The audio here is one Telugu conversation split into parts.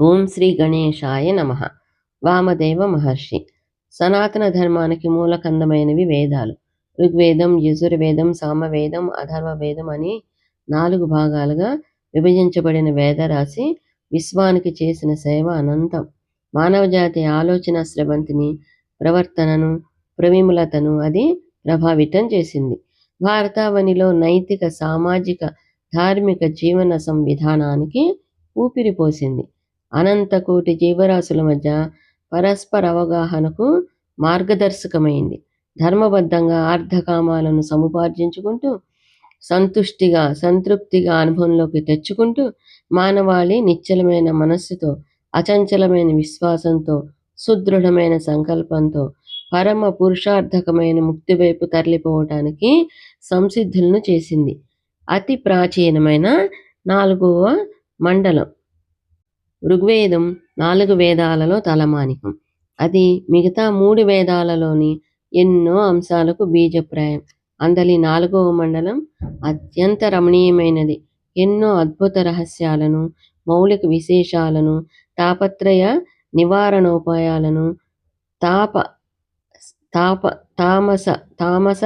ఓం శ్రీ గణేశాయ నమ. వామదేవ మహర్షి. సనాతన ధర్మానికి మూలకందమైనవి వేదాలు. ఋగ్వేదం యజుర్వేదం సామవేదం అధర్వవేదం అని నాలుగు భాగాలుగా విభజించబడిన వేదరాశి విశ్వానికి చేసిన సేవ అనంతం. మానవజాతి ఆలోచన స్రవంతిని ప్రవర్తనను ప్రవిములతను అది ప్రభావితం చేసింది. భారతావనిలో నైతిక సామాజిక ధార్మిక జీవన సంవిధానానికి ఊపిరిపోసింది అనంతకోటి జీవరాశుల మధ్య పరస్పర అవగాహనకు మార్గదర్శకమైంది. ధర్మబద్ధంగా అర్ధకామాలను సముపార్జించుకుంటూ సంతుష్టిగా సంతృప్తిగా అనుభవంలోకి తెచ్చుకుంటూ మానవాళి నిశ్చలమైన మనస్సుతో అచంచలమైన విశ్వాసంతో సుదృఢమైన సంకల్పంతో పరమ పురుషార్థకమైన ముక్తి వైపు తరలిపోవటానికి సంసిద్ధులను చేసింది. అతి ప్రాచీనమైన నాలుగవ మండలం. ఋగ్వేదం నాలుగు వేదాలలో తలమానికం. అది మిగతా మూడు వేదాలలోని ఎన్నో అంశాలకు బీజప్రాయం. అందలి నాలుగవ మండలం అత్యంత రమణీయమైనది. ఎన్నో అద్భుత రహస్యాలను మౌలిక విశేషాలను తాపత్రయ నివారణోపాయాలను తాప తాప తామస తామస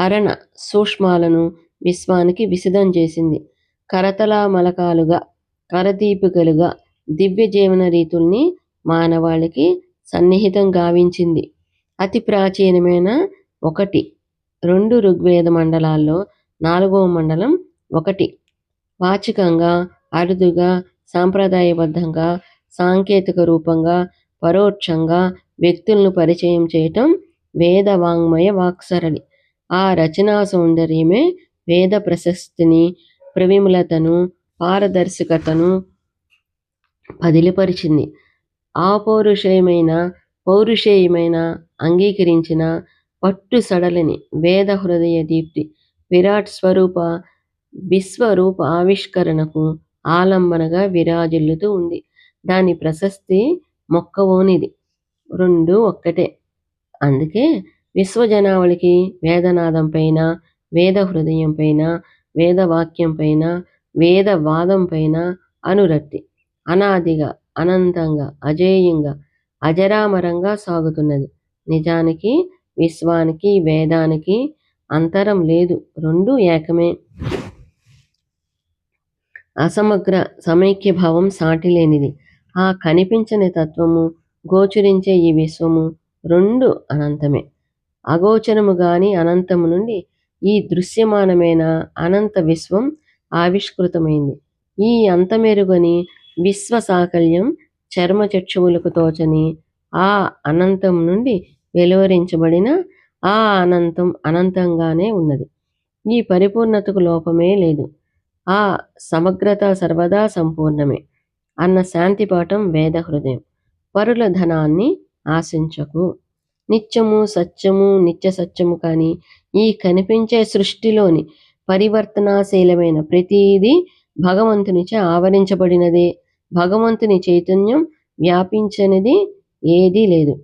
హరణ సూక్ష్మాలను విశ్వానికి విసిదం చేసింది. కరతల మలకాలుగా కరదీపికలుగా దివ్య జీవన రీతుల్ని మానవాళికి సన్నిహితం గావించింది. అతి ప్రాచీనమైన ఒకటి. రెండు ఋగ్వేద మండలాల్లో నాలుగవ మండలం ఒకటి. వాచికంగా అరుదుగా సాంప్రదాయబద్ధంగా సాంకేతిక రూపంగా పరోక్షంగా వ్యక్తులను పరిచయం చేయటం వేద వాంగ్మయ వాక్సరళి ఆ రచనా సౌందర్యమే వేద ప్రశస్తిని ప్రవిములతను పారదర్శకతను పదిలిపరిచింది. ఆపౌరుషేయమైన పౌరుషేయమైన అంగీకరించిన పట్టు సడలని వేద హృదయ దీప్తి విరాట్ స్వరూప విశ్వరూప ఆవిష్కరణకు ఆలంబనగా విరాజిల్లుతూ ఉంది. దాని ప్రశస్తి మొక్కవోనిది. రెండు ఒక్కటే. అందుకే విశ్వజనావళికి వేదనాదం పైన వేద హృదయం పైన వేదవాక్యం పైన వేదవాదం పైన అనురక్తి. అనాదిగా అనంతంగా అజేయంగా అజరామరంగా సాగుతున్నది. నిజానికి విశ్వానికి వేదానికి అంతరం లేదు. రెండు ఏకమే. అసమగ్ర సమైక్య భావం సాటిలేనిది. ఆ కనిపించని తత్వము గోచరించే ఈ విశ్వము రెండు అనంతమే. అగోచరము గాని అనంతము నుండి ఈ దృశ్యమానమైన అనంత విశ్వం ఆవిష్కృతమైంది. ఈ అంతమెరుగని విశ్వ సాకల్యం చర్మచక్షువులకు తోచని ఆ అనంతం నుండి వెలువరించబడిన ఆ అనంతం అనంతంగానే ఉన్నది. ఈ పరిపూర్ణతకు లోపమే లేదు. ఆ సమగ్రత సర్వదా సంపూర్ణమే అన్న శాంతి పాఠం వేద హృదయం. పరుల ధనాన్ని ఆశించకు. నిత్యము సత్యము నిత్య సత్యము కానీ ఈ కనిపించే సృష్టిలోని పరివర్తనాశీలమైన ప్రతీది భగవంతునిచే ఆవరించబడినదే. భగవంతుని చైతన్యం వ్యాపించనిది ఏదీ లేదు.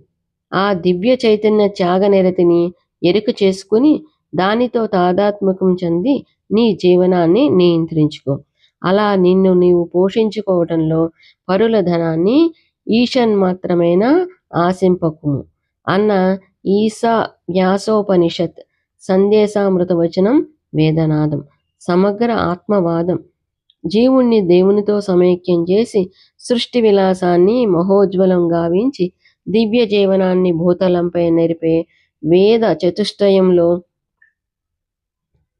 ఆ దివ్య చైతన్య త్యాగనిరతిని ఎరుక చేసుకుని దానితో తాదాత్మకం చెంది నీ జీవనాన్ని నియంత్రించుకో. అలా నిన్ను నీవు పోషించుకోవటంలో పరుల ధనాన్ని ఈశన్ మాత్రమేనా ఆశింపకుము? అన్న ఈసా వ్యాసోపనిషత్ సందేశామృత వచనం వేదనాదం. సమగ్ర ఆత్మవాదం. జీవుణ్ణి దేవునితో సమైక్యం చేసి సృష్టి విలాసాన్ని మహోజ్వలం గావించి దివ్య జీవనాన్ని భూతలంపై నెరిపే వేద చతుష్టయంలో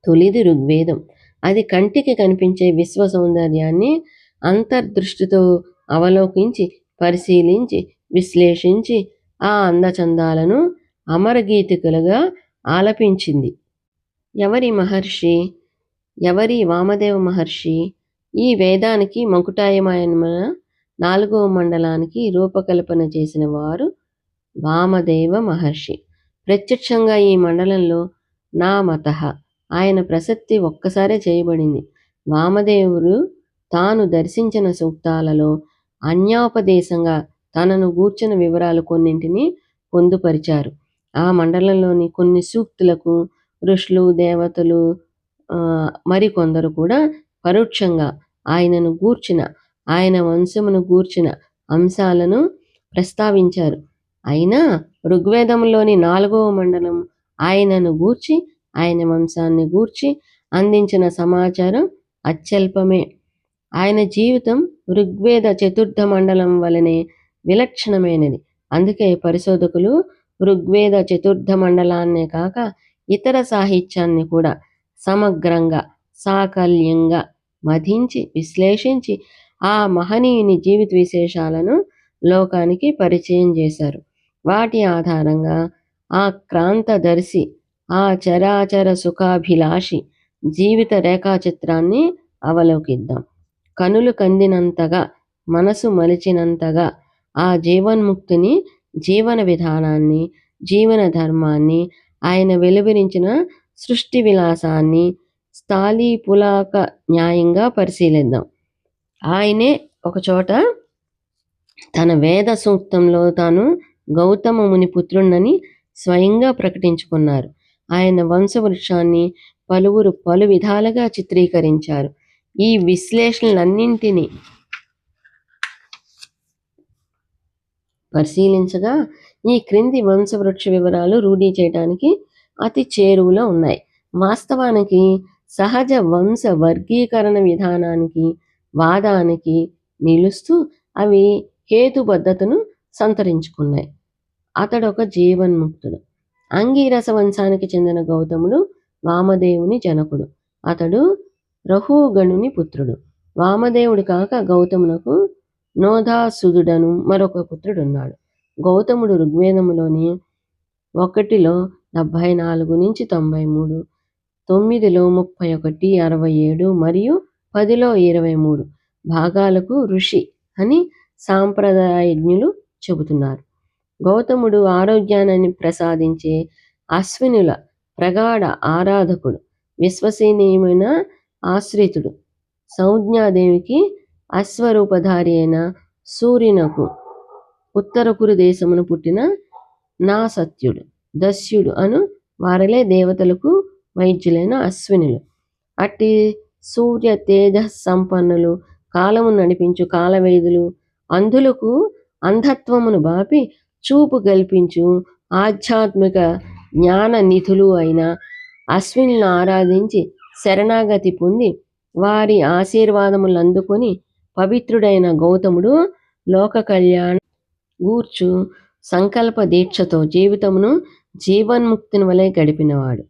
తొలిది ఋగ్వేదం. అది కంటికి కనిపించే విశ్వ సౌందర్యాన్ని అంతర్దృష్టితో అవలోకించి పరిశీలించి విశ్లేషించి ఆ అందచందాలను అమరగీతికలుగా ఆలపించింది. ఎవరి మహర్షి? ఎవరి వామదేవ మహర్షి? ఈ వేదానికి మంకుటాయమాయన నాలుగవ మండలానికి రూపకల్పన చేసిన వారు వామదేవ మహర్షి. ప్రత్యక్షంగా ఈ మండలంలో నా మత ఆయన ప్రసక్తి ఒక్కసారే చేయబడింది. వామదేవుడు తాను దర్శించిన సూక్తాలలో అన్యోపదేశంగా తనను గూర్చిన వివరాలు కొన్నింటిని పొందుపరిచారు. ఆ మండలంలోని కొన్ని సూక్తులకు ఋషులు దేవతలు మరికొందరు కూడా పరోక్షంగా ఆయనను గూర్చిన ఆయన వంశమును గూర్చిన అంశాలను ప్రస్తావించారు. అయినా ఋగ్వేదంలోని నాలుగవ మండలం ఆయనను గూర్చి ఆయన వంశాన్ని గూర్చి అందించిన సమాచారం అత్యల్పమే. ఆయన జీవితం ఋగ్వేద చతుర్థ మండలం వలనే విలక్షణమైనది. అందుకే పరిశోధకులు ఋగ్వేద చతుర్థ మండలాన్నే కాక ఇతర సాహిత్యాన్ని కూడా సమగ్రంగా సాకల్యంగా మధించి విశ్లేషించి ఆ మహనీయుని జీవిత విశేషాలను లోకానికి పరిచయం చేశారు. వాటి ఆధారంగా ఆ క్రాంతదర్శి ఆ చరాచర సుఖాభిలాషి జీవిత రేఖాచిత్రాన్ని అవలోకిద్దాం. కనులు కందినంతగా మనసు మలిచినంతగా ఆ జీవన్ముక్తిని జీవన విధానాన్ని జీవన ధర్మాన్ని ఆయన వెలువరించిన సృష్టి విలాసాన్ని స్థాళీపులాక న్యాయంగా పరిశీలిద్దాం. ఆయనే ఒకచోట తన వేద సూక్తంలో తాను గౌతమ ముని పుత్రుణ్ణని స్వయంగా ప్రకటించుకున్నారు. ఆయన వంశవృక్షాన్ని పలువురు పలు విధాలుగా చిత్రీకరించారు. ఈ విశ్లేషణలన్నింటినీ పరిశీలించగా ఈ క్రింది వంశవృక్ష వివరాలు రూఢీ చేయడానికి అతి చేరువలో ఉన్నాయి. వాస్తవానికి సహజ వంశ వర్గీకరణ విధానానికి వాదానికి నిలుస్తూ అవి హేతుబద్ధతను సంతరించుకున్నాయి. అతడు ఒక జీవన్ముక్తుడు. అంగీరస వంశానికి చెందిన గౌతముడు వామదేవుని జనకుడు. అతడు రహుగణుని పుత్రుడు. వామదేవుడు కాక గౌతమునకు నోధాసుదుడను మరొక పుత్రుడున్నాడు. గౌతముడు ఋగ్వేదములోని ఒకటిలో డెబ్భై నాలుగు నుంచి తొంభై మూడు తొమ్మిదిలో ముప్పై ఒకటి అరవై ఏడు మరియు పదిలో ఇరవై మూడు భాగాలకు ఋషి అని సాంప్రదాయజ్ఞులు చెబుతున్నారు. గౌతముడు ఆరోగ్యాన్ని ప్రసాదించే అశ్వినుల ప్రగాఢ ఆరాధకుడు విశ్వసనీయమైన ఆశ్రితుడు. సంజ్ఞాదేవికి అశ్వరూపధారి అయిన సూర్యునకు ఉత్తరకురు దేశమును పుట్టిన నా సత్యుడు దస్యుడు అను వారలే దేవతలకు వైద్యులైన అశ్వినులు. అట్టి సూర్య తేజ సంపన్నులు కాలము నడిపించు కాలవేదులు అంధులకు అంధత్వమును బాపి చూపు కల్పించు ఆధ్యాత్మిక జ్ఞాన నిధులు అయిన అశ్వినులను ఆరాధించి శరణాగతి పొంది వారి ఆశీర్వాదములు అందుకొని పవిత్రుడైన గౌతముడు లోక కళ్యాణ గూర్చు సంకల్ప దీక్షతో జీవితమును జీవన్ముక్తిని వలె గడిపినవాడు.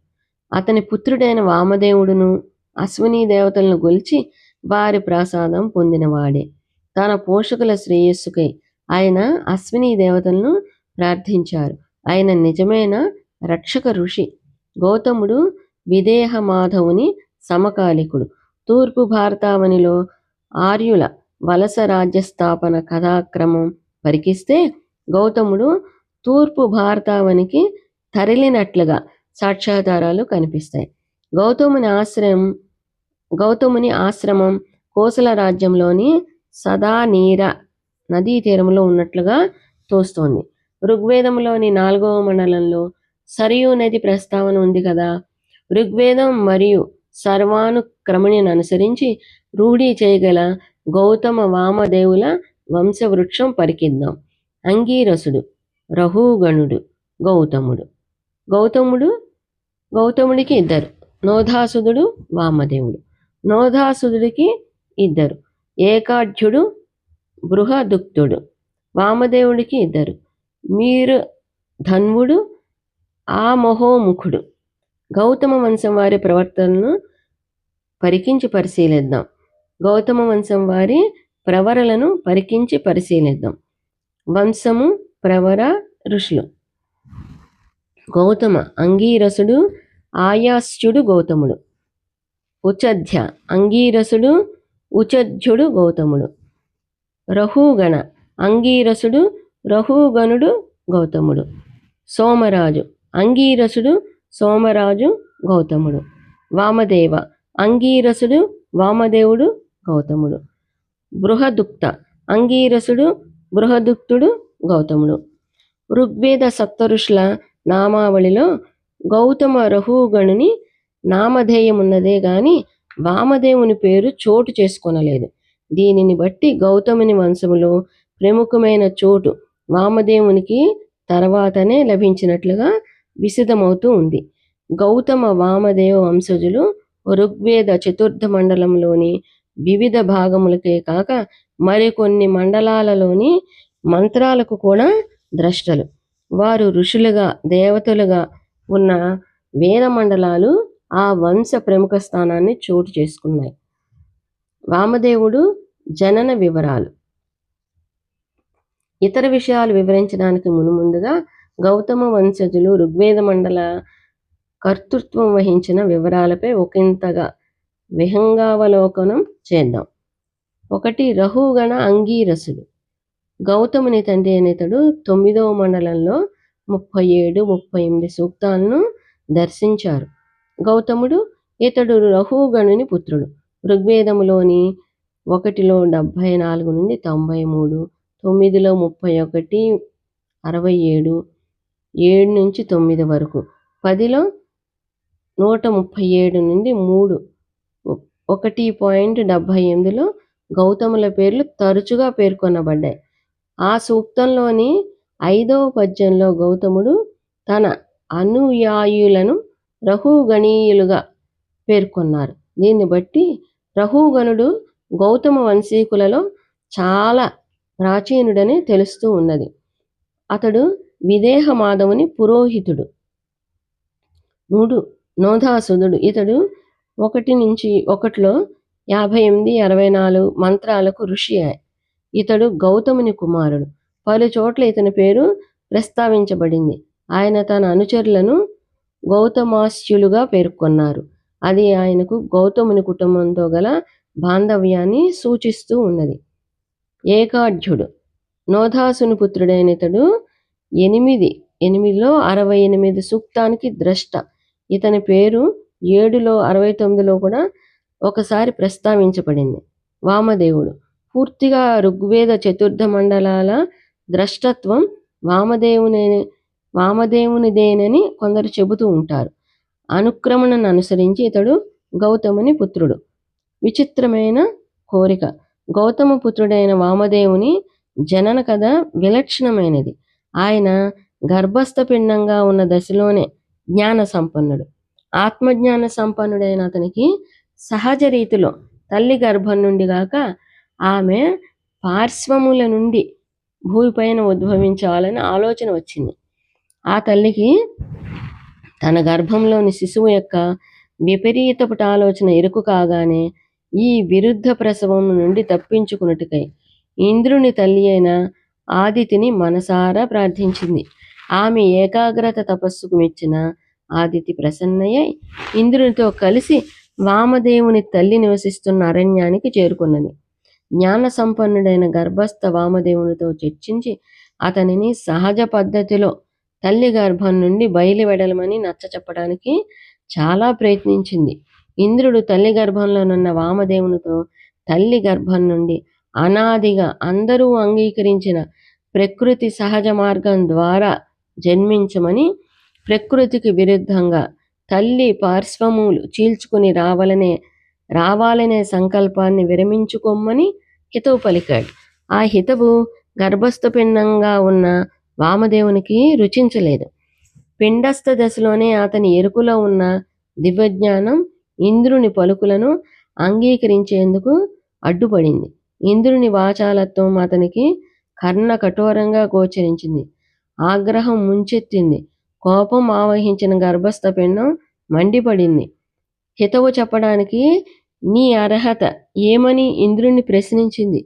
అతని పుత్రుడైన వామదేవుడును అశ్వినీ దేవతలను గొలిచి వారి ప్రసాదం పొందినవాడే. తన పోషకుల శ్రేయస్సుకై ఆయన అశ్వినీ దేవతలను ప్రార్థించారు. ఆయన నిజమైన రక్షక ఋషి. గౌతముడు విదేహ మాధవుని సమకాలికుడు. తూర్పు భారతావనిలో ఆర్యుల వలస రాజ్య స్థాపన కథాక్రమం పరికిస్తే గౌతముడు తూర్పు భారతావనికి తరలినట్లుగా సాక్ష్యాధారాలు కనిపిస్తాయి. గౌతముని ఆశ్రమం గౌతముని ఆశ్రమం కోసల రాజ్యంలోని సదానీర నదీ తీరంలో ఉన్నట్లుగా తోస్తోంది. ఋగ్వేదంలోని నాలుగవ మండలంలో సరియు నది ప్రస్తావన ఉంది కదా. ఋగ్వేదం మరియు సర్వానుక్రమణిని అనుసరించి రూఢి చేయగల గౌతమ వామదేవుల వంశవృక్షం పరికిద్దాం అంగీరసుడు రహుగణుడు గౌతముడు. గౌతముడు గౌతముడికి ఇద్దరు. నోధాసుదుడు వామదేవుడు. నోధాసుదుడికి ఇద్దరు. ఏకాఢ్యుడు బృహదుక్తుడు. వామదేవుడికి ఇద్దరు. మీరు ధన్వుడు ఆమహోముఖుడు గౌతమ వంశం వారి ప్రవర్తనను పరికించి పరిశీలిద్దాం. గౌతమ వంశం వారి ప్రవరలను పరికించి పరిశీలిద్దాం. వంశము ప్రవర ఋషులు. గౌతమ అంగీరసుడు ఆయాస్యుడు గౌతముడు. ఉచధ్య అంగీరసుడు ఉచధ్యుడు గౌతముడు. రహుగణ అంగీరసుడు రహుగణుడు గౌతముడు. సోమరాజు అంగీరసుడు సోమరాజు గౌతముడు. వామదేవ అంగీరసుడు వామదేవుడు గౌతముడు. బృహదుక్త అంగీరసుడు బృహదుక్తుడు గౌతముడు. ఋగ్వేద సప్తఋషుల నామావళిలో గౌతమ రహుగణుని నామధేయమున్నదే గాని వామదేవుని పేరు చోటు చేసుకొనలేదు. దీనిని బట్టి గౌతముని వంశములో ప్రముఖమైన చోటు వామదేవునికి తర్వాతనే లభించినట్లుగా విసిదమవుతూ ఉంది. గౌతమ వామదేవ వంశజులు ఋగ్వేద చతుర్థ మండలంలోని వివిధ భాగములకే కాక మరికొన్ని మండలాలలోని మంత్రాలకు కూడా ద్రష్టలు. వారు ఋషులుగా దేవతలుగా ఉన్న వేద మండలాలు ఆ వంశ ప్రముఖ స్థానాన్ని చోటు చేసుకున్నాయి. వామదేవుడు జనన వివరాలు. ఇతర విషయాలు వివరించడానికి మునుముందుగా గౌతమ వంశజులు ఋగ్వేద మండల కర్తృత్వం వహించిన వివరాలపై ఒకంతగా విహంగావలోకనం చేద్దాం. ఒకటి రహుగణ అంగీరసుడు. గౌతముని తండ్రి అనేతడు తొమ్మిదవ మండలంలో ముప్పై ఏడు ముప్పై ఎనిమిది సూక్తాలను దర్శించారు. గౌతముడు ఇతడు రహుగణుని పుత్రుడు. ఋగ్వేదములోని ఒకటిలో డెబ్భై నాలుగు నుండి తొంభై మూడు తొమ్మిదిలో ముప్పై ఒకటి అరవై ఏడు ఏడు నుంచి తొమ్మిది వరకు పదిలో నూట ముప్పై ఏడు నుండి మూడు ఒకటి పాయింట్ డెబ్భై ఎనిమిదిలో గౌతముల పేర్లు తరచుగా పేర్కొనబడ్డాయి. ఆ సూక్తంలోని ఐదవ పద్యంలో గౌతముడు తన అనుయాయులను రహుగణీయులుగా పేర్కొన్నారు. దీన్ని బట్టి రహుగణుడు గౌతమ వంశీకులలో చాలా ప్రాచీనుడని తెలుస్తూ ఉన్నది. అతడు విదేహ మాధవుని పురోహితుడు. మూడు నోధాసుదుడు ఇతడు ఒకటి నుంచి ఒకటిలో యాభై ఎనిమిది అరవై నాలుగు మంత్రాలకు ఋషి ఇతడు గౌతముని కుమారుడు. పలు చోట్ల ఇతని పేరు ప్రస్తావించబడింది. ఆయన తన అనుచరులను గౌతమాస్యులుగా పేర్కొన్నారు. అది ఆయనకు గౌతముని కుటుంబంతో గల బాంధవ్యాన్ని సూచిస్తూ ఉన్నది. ఏకాఢ్యుడు. నోధాసుని పుత్రుడైన ఇతడు ఎనిమిది ఎనిమిదిలో అరవై ఎనిమిది సూక్తానికి ద్రష్ట. ఇతని పేరు ఏడులో అరవై తొమ్మిదిలో కూడా ఒకసారి ప్రస్తావించబడింది. వామదేవుడు. పూర్తిగా ఋగ్వేద చతుర్థ మండలాల ద్రష్టత్వం వామదేవుని వామదేవునిదేనని కొందరు చెబుతూ ఉంటారు. అనుక్రమణను అనుసరించి ఇతడు గౌతముని పుత్రుడు. విచిత్రమైన కోరిక. గౌతమ పుత్రుడైన వామదేవుని జనన కథ విలక్షణమైనది. ఆయన గర్భస్థ పిండంగా ఉన్న దశలోనే జ్ఞాన సంపన్నుడు. ఆత్మజ్ఞాన సంపన్నుడైన అతనికి సహజ రీతిలో తల్లి గర్భం నుండి గాక ఆమె పార్శ్వముల నుండి భూమిపైన ఉద్భవించాలని ఆలోచన వచ్చింది. ఆ తల్లికి తన గర్భంలోని శిశువు యొక్క విపరీతపుట ఆలోచన ఎరుకు కాగానే ఈ విరుద్ధ ప్రసవం నుండి తప్పించుకున్నట్టుకై ఇంద్రుని తల్లి అయిన ఆదితిని మనసారా ప్రార్థించింది. ఆమె ఏకాగ్రత తపస్సుకు మెచ్చిన ఆదితి ప్రసన్నయ్యై ఇంద్రునితో కలిసి వామదేవుని తల్లి నివసిస్తున్న అరణ్యానికి చేరుకున్నది. జ్ఞాన సంపన్నుడైన గర్భస్థ వామదేవునితో చర్చించి అతనిని సహజ పద్ధతిలో తల్లి గర్భం నుండి బయలువెడలమని నచ్చ చెప్పడానికి చాలా ప్రయత్నించింది. ఇంద్రుడు తల్లి గర్భంలోనున్న వామదేవునితో తల్లి గర్భం నుండి అనాదిగా అందరూ అంగీకరించిన ప్రకృతి సహజ మార్గం ద్వారా జన్మించమని ప్రకృతికి విరుద్ధంగా తల్లి పార్శ్వములు చీల్చుకుని రావాలనే రావాలనే సంకల్పాన్ని విరమించుకోమని హితవు పలికాడు ఆ హితవు గర్భస్థ పిండంగా ఉన్న వామదేవునికి రుచించలేదు. పిండస్థ దశలోనే అతని ఎరుకులో ఉన్న దివ్యజ్ఞానం ఇంద్రుని పలుకులను అంగీకరించేందుకు అడ్డుపడింది. ఇంద్రుని వాచాలత్వం అతనికి కర్ణ కఠోరంగా గోచరించింది. ఆగ్రహం ముంచెత్తింది. కోపం ఆవహించిన గర్భస్థ పిండం మండిపడింది. హితవు చెప్పడానికి నీ అర్హత ఏమని ఇంద్రుణ్ణి ప్రశ్నించింది.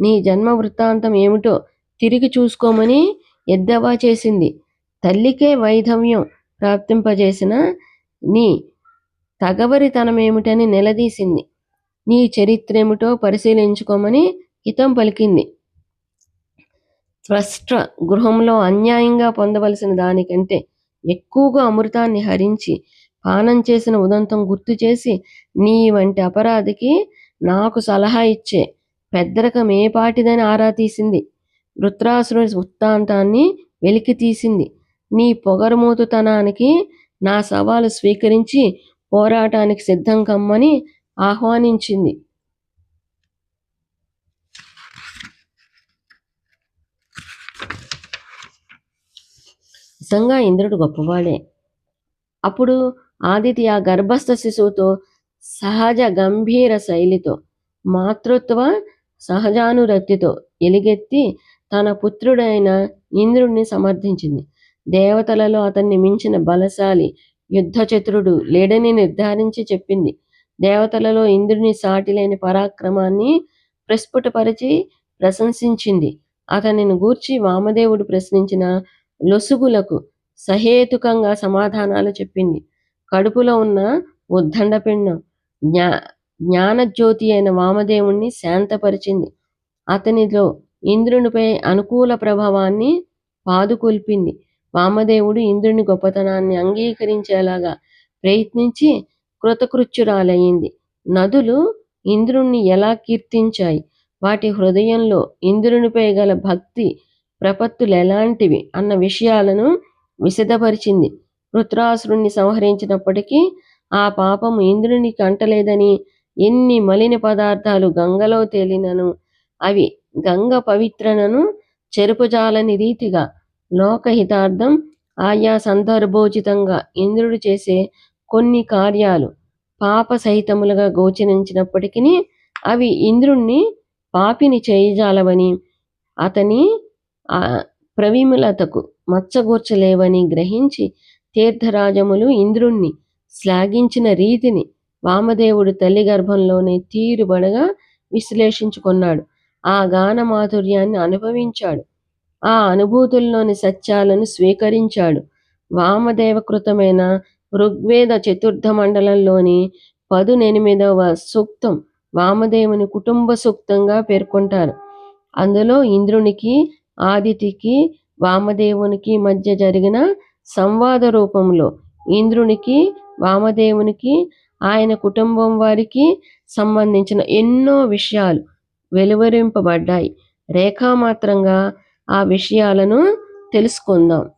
నీ జన్మ వృత్తాంతం ఏమిటో తిరిగి చూసుకోమని ఎద్దవా చేసింది. తల్లికే వైధవ్యం ప్రాప్తింపజేసిన నీ తగవరితనమేమిటని నిలదీసింది. నీ చరిత్రేమిటో పరిశీలించుకోమని హితం పలికింది. త్వష్ట గృహంలో అన్యాయంగా పొందవలసిన దానికంటే ఎక్కువగా అమృతాన్ని హరించి పానం చేసిన ఉదంతం గుర్తు చేసి నీ వంటి అపరాధికి నాకు సలహా ఇచ్చే పెద్దరకం ఏ పాటిదని ఆరా తీసింది. వృత్రాసురుడి వృత్తాంతాన్ని వెలికి తీసింది. నీ పొగరుమూతుతనానికి నా సవాలు స్వీకరించి పోరాటానికి సిద్ధం కమ్మని ఆహ్వానించింది. నిజంగా ఇంద్రుడు గొప్పవాడే. అప్పుడు ఆదిత్య గర్భస్థ శిశువుతో సహజ గంభీర శైలితో మాతృత్వ సహజానురక్తితో ఎలుగెత్తి తన పుత్రుడైన ఇంద్రుణ్ణి సమర్థించింది. దేవతలలో అతన్ని మించిన బలశాలి యుద్ధచతురుడు లేడని నిర్ధారించి చెప్పింది. దేవతలలో ఇంద్రుని సాటిలేని పరాక్రమాన్ని ప్రస్ఫుటపరిచి ప్రశంసించింది. అతనిని గూర్చి వామదేవుడు ప్రశ్నించిన లొసుగులకు సహేతుకంగా సమాధానాలు చెప్పింది. కడుపులో ఉన్న ఉద్దండపిండం జ్ఞా జ్ఞానజ్యోతి అయిన వామదేవుణ్ణి శాంతపరిచింది. అతనిలో ఇంద్రునిపై అనుకూల ప్రభావాన్ని పాదుకొల్పింది. వామదేవుడు ఇంద్రుని గొప్పతనాన్ని అంగీకరించేలాగా ప్రయత్నించి కృతకృత్యురాలయ్యింది. నదులు ఇంద్రుణ్ణి ఎలా కీర్తించాయి? వాటి హృదయంలో ఇంద్రునిపై గల భక్తి ప్రపత్తులు ఎలాంటివి? అన్న విషయాలను విశదపరిచింది. వృత్రాసురుణ్ణి సంహరించినప్పటికీ ఆ పాపం ఇంద్రుని కంటలేదని ఎన్ని మలిన పదార్థాలు గంగలో తేలినను అవి గంగ పవిత్రనను చెరుపుజాలని రీతిగా లోకహితార్థం ఆయా సందర్భోచితంగా ఇంద్రుడు చేసే కొన్ని కార్యాలు పాప సహితములుగా గోచరించినప్పటికీ అవి ఇంద్రుణ్ణి పాపిని చేయజాలవని అతని ఆ మచ్చగూర్చలేవని గ్రహించి తీర్థరాజములు ఇంద్రుణ్ణి శ్లాఘించిన రీతిని వామదేవుడు తల్లి గర్భంలోనే తీరుబడగా విశ్లేషించుకున్నాడు. ఆ గాన మాధుర్యాన్ని అనుభవించాడు. ఆ అనుభూతుల్లోని సత్యాలను స్వీకరించాడు. వామదేవకృతమైన ఋగ్వేద చతుర్థ మండలంలోని పదునెనిమిదవ సూక్తం వామదేవుని కుటుంబ సూక్తంగా పేర్కొంటారు. అందులో ఇంద్రునికి ఆదితికి వామదేవునికి మధ్య జరిగిన సంవాద రూపంలో ఇంద్రునికి వామదేవునికి ఆయన కుటుంబం వారికి సంబంధించిన ఎన్నో విషయాలు వెలువరింపబడ్డాయి. రేఖామాత్రంగా ఆ విషయాలను తెలుసుకుందాం.